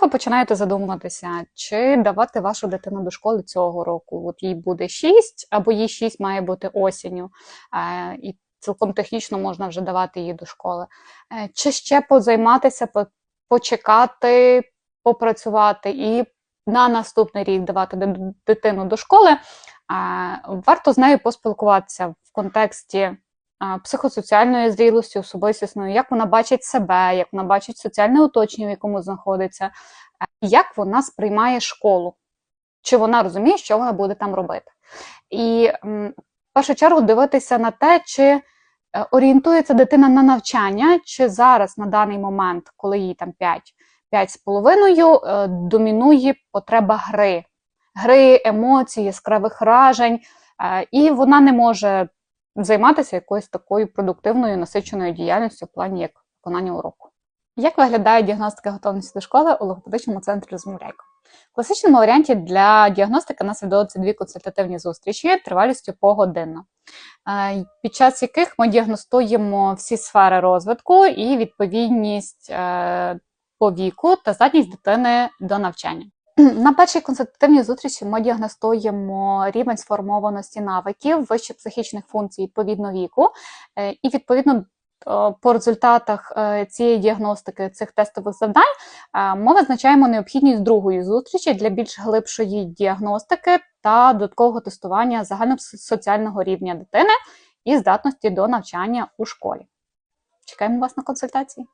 Ви починаєте задумуватися, чи давати вашу дитину до школи цього року. От їй буде 6, або їй 6 має бути осінню, е, і цілком технічно можна вже давати її до школи. Е, Чи ще позайматися, почекати, попрацювати і на наступний рік давати дитину до школи. Е, Варто з нею поспілкуватися в контексті психосоціальної зрілості, особистісної, як вона бачить себе, як вона бачить соціальне оточення, в якому знаходиться, е, як вона сприймає школу, чи вона розуміє, що вона буде там робити. І в першу чергу дивитися на те, чи е, орієнтується дитина на навчання, чи зараз на даний момент, коли їй там 5, 5 з половиною, е, домінує потреба гри, гри, емоцій, яскравих вражень, і вона не може займатися якоюсь такою продуктивною насиченою діяльністю в плані як виконання уроку. Як виглядає діагностика готовності до школи у логопедичному центрі «Розмовляйко»? В класичному варіанті для діагностики нас відбудуться дві консультативні зустрічі тривалістю погодинно, е, під час яких ми діагностуємо всі сфери розвитку і відповідність е, по віку та здатність дитини до навчання. На першій консультативній зустрічі ми діагностуємо рівень сформованості навиків, вищих психічних функцій відповідно віку, е, і відповідно е, по результатах е, цієї діагностики цих тестових завдань ми визначаємо необхідність другої зустрічі для більш глибшої діагностики та додаткового тестування загальносоціального рівня дитини і здатності до навчання у школі. Чекаємо вас на консультації.